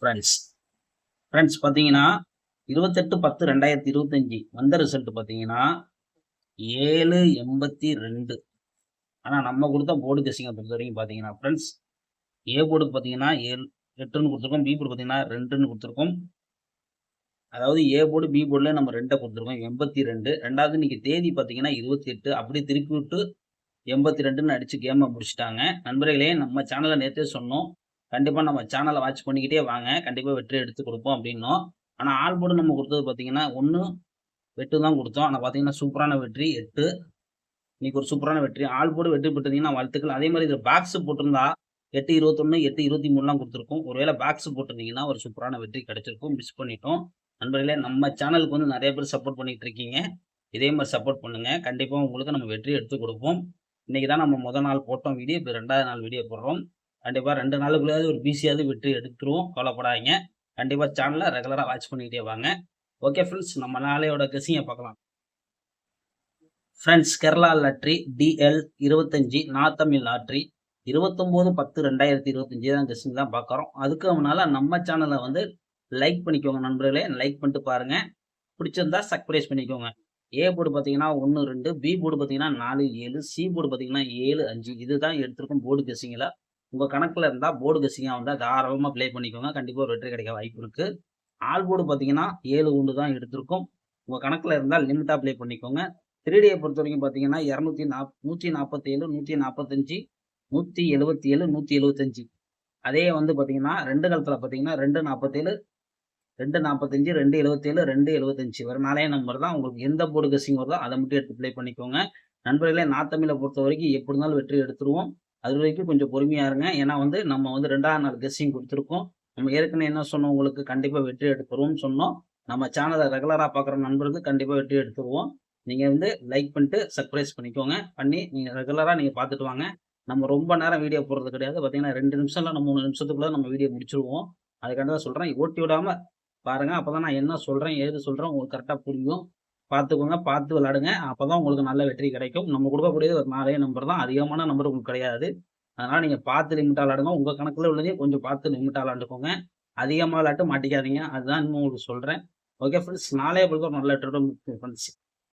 Friends friends பார்த்தீங்கன்னா இருபத்தெட்டு பத்து ரெண்டாயிரத்தி இருபத்தஞ்சி வந்த ரிசல்ட் பார்த்தீங்கன்னா ஏழு எண்பத்தி ரெண்டு. ஆனால் நம்ம கொடுத்த போர்டு கசிங்க பொறுத்த வரைக்கும் பார்த்தீங்கன்னா ஃப்ரெண்ட்ஸ் ஏ போர்டுக்கு பார்த்தீங்கன்னா ஏழு எட்டுன்னு கொடுத்துருக்கோம். பி போர்டு பார்த்தீங்கன்னா ரெண்டுன்னு கொடுத்துருக்கோம். அதாவது ஏ போர்டு பி போர்டில் நம்ம ரெண்டை கொடுத்துருக்கோம். எண்பத்தி ரெண்டு. ரெண்டாவது இன்னைக்கு தேதி பார்த்தீங்கன்னா இருபத்தி எட்டு அப்படியே திருப்பி விட்டு எண்பத்தி ரெண்டுன்னு அடித்து கேமை முடிச்சிட்டாங்க. நண்பர்களே நம்ம சேனலை நேற்றே சொன்னோம். கண்டிப்பாக நம்ம சேனலை வாட்ச் பண்ணிக்கிட்டே வாங்க. கண்டிப்பாக வெற்றி எடுத்து கொடுப்போம் அப்படின்னோம். ஆனால் ஆள் போர்டு நம்ம கொடுத்தது பார்த்தீங்கன்னா ஒன்று வெட்டு தான் கொடுத்தோம். ஆனால் பார்த்தீங்கன்னா சூப்பரான வெற்றி எட்டு. இன்னைக்கு ஒரு சூப்பரான வெற்றி. ஆள் போர்டு வெற்றி பெற்றிருந்தீங்கன்னா வாழ்த்துக்கள். அதே மாதிரி இதில் பாக்ஸ் போட்டிருந்தா எட்டு இருபத்தொன்று எட்டு இருபத்தி மூணுலாம் கொடுத்துருக்கோம். ஒருவேளை பாக்ஸ் போட்டிருந்தீங்கன்னா ஒரு சூப்பரான வெற்றி கிடைச்சிருக்கும். மிஸ் பண்ணிட்டோம். நண்பர்களே நம்ம சேனலுக்கு வந்து நிறைய பேர் சப்போர்ட் பண்ணிட்டு இருக்கீங்க. இதே மாதிரி சப்போர்ட் பண்ணுங்க. கண்டிப்பாக உங்களுக்கு நம்ம வெற்றி எடுத்து கொடுப்போம். இன்னைக்கு தான் நம்ம முதல் நாள் போட்டோம் வீடியோ. இப்போ ரெண்டாவது நாள் வீடியோ போடுறோம். கண்டிப்பாக ரெண்டு நாளுக்குள்ளேயாவது ஒரு பிஸியாவது விட்டு எடுத்துருவோம். கவலைப்படாதீங்க. கண்டிப்பாக சேனலை ரெகுலராக வாட்ச் பண்ணிக்கிட்டே வாங்க. ஓகே ஃப்ரெண்ட்ஸ் நம்ம நாளையோட கெஸிங்கை பார்க்கலாம். ஃப்ரெண்ட்ஸ் கேரளா லாட்ரி டிஎல் இருபத்தஞ்சி நாத்தமிழ் லாட்ரி இருபத்தொம்போது பத்து ரெண்டாயிரத்தி இருபத்தஞ்சி தான் கெஸிங் தான் பார்க்குறோம் அதுக்கு முன்னால் நம்ம சேனலை வந்து லைக் பண்ணிக்கோங்க நண்பர்களே. லைக் பண்ணிட்டு பாருங்கள் பிடிச்சிருந்தா சர்ப்ரைஸ் பண்ணிக்கோங்க. ஏ போர்டு பார்த்தீங்கன்னா ஒன்று ரெண்டு பி போர்டு பார்த்தீங்கன்னா நாலு ஏழு சி போர்டு பார்த்தீங்கன்னா ஏழு அஞ்சு. இதுதான் எடுத்திருக்கும் போர்டு கெஸிங்கில் உங்கள் கணக்கில் இருந்தால் போர்டு கசிங்காக வந்தால் தாராளமாக ப்ளே பண்ணிக்கோங்க. கண்டிப்பாக ஒரு வெற்றி கிடைக்க வாய்ப்பு இருக்குது ஆல் போர்டு பார்த்தீங்கன்னா ஏழு உண்டு தான் எடுத்திருக்கும். உங்கள் கணக்கில் இருந்தால் லிமிட்டாக ப்ளே பண்ணிக்கோங்க. த்ரீடியை பொறுத்த வரைக்கும் பார்த்தீங்கன்னா இரநூத்தி நாப் நூற்றி நாற்பத்தேழு நூற்றி நாற்பத்தஞ்சு நூற்றி எழுபத்தி ஏழு நூற்றி எழுபத்தஞ்சு அதே வந்து பார்த்தீங்கன்னா ரெண்டு காலத்தில் பார்த்தீங்கன்னா ரெண்டு நாற்பத்தேழு ரெண்டு நாற்பத்தஞ்சு ரெண்டு எழுபத்தேழு ரெண்டு எழுபத்தஞ்சு வர நாளைய நம்பர் தான். உங்களுக்கு எந்த போர்டு கசிங் வருதோ அதை மட்டும் எடுத்து ப்ளே பண்ணிக்கோங்க. நண்பர்களே நாத்தமிழை பொறுத்த வரைக்கும் எப்படி இருந்தாலும் வெற்றி எடுத்துருவோம். அது வரைக்கும் கொஞ்சம் பொறுமையாக இருங்க. ஏன்னா வந்து நம்ம வந்து ரெண்டாவது நாள் கெஸ்ஸிங் கொடுத்துருக்கோம். நம்ம ஏற்கனவே என்ன சொன்னோம்? உங்களுக்கு கண்டிப்பாக வெற்றி எடுத்துருவோம்னு சொன்னோம். நம்ம சேனலை ரெகுலராக பார்க்குற நண்பர்களுக்கு கண்டிப்பாக வெற்றி எடுத்துருவோம். நீங்கள் வந்து லைக் பண்ணிட்டு சர்ப்ரைஸ் பண்ணிக்கோங்க. பண்ணி நீங்கள் ரெகுலராக நீங்கள் பார்த்துட்டு வாங்க. நம்ம ரொம்ப நேரம் வீடியோ போடுறது கிடையாது. பார்த்தீங்கன்னா ரெண்டு நிமிஷம் இல்லை மூணு நிமிஷத்துக்குள்ளே நம்ம வீடியோ முடிச்சிருவோம். அதுக்காண்டி தான் சொல்கிறேன் ஓட்டி விடாமல் பாருங்கள் அப்போ தான் நான் என்ன சொல்கிறேன் ஏது சொல்கிறேன் உங்களுக்கு கரெக்டாக புரியும். பார்த்துக்கோங்க பார்த்து விளாடுங்க அப்போ தான் உங்களுக்கு நல்ல வெற்றி கிடைக்கும். நம்ம கொடுக்கக்கூடியது ஒரு நாலே நம்பர் தான். அதிகமான நம்பர் உங்களுக்கு கிடையாது. அதனால் நீங்கள் பார்த்து லிமிட்டாக விளாடுங்க உங்கள் கணக்கில் உள்ளதையும் கொஞ்சம் பார்த்து லிமிட்டாக விளாண்டுக்கோங்க அதிகமாக விளாட்டு மாட்டிக்காதீங்க. அதுதான் இன்னும் உங்களுக்கு சொல்கிறேன் ஓகே ஃப்ரெண்ட்ஸ் நாளே உங்களுக்கு ஒரு நல்ல ஃப்ரெண்ட்ஸ்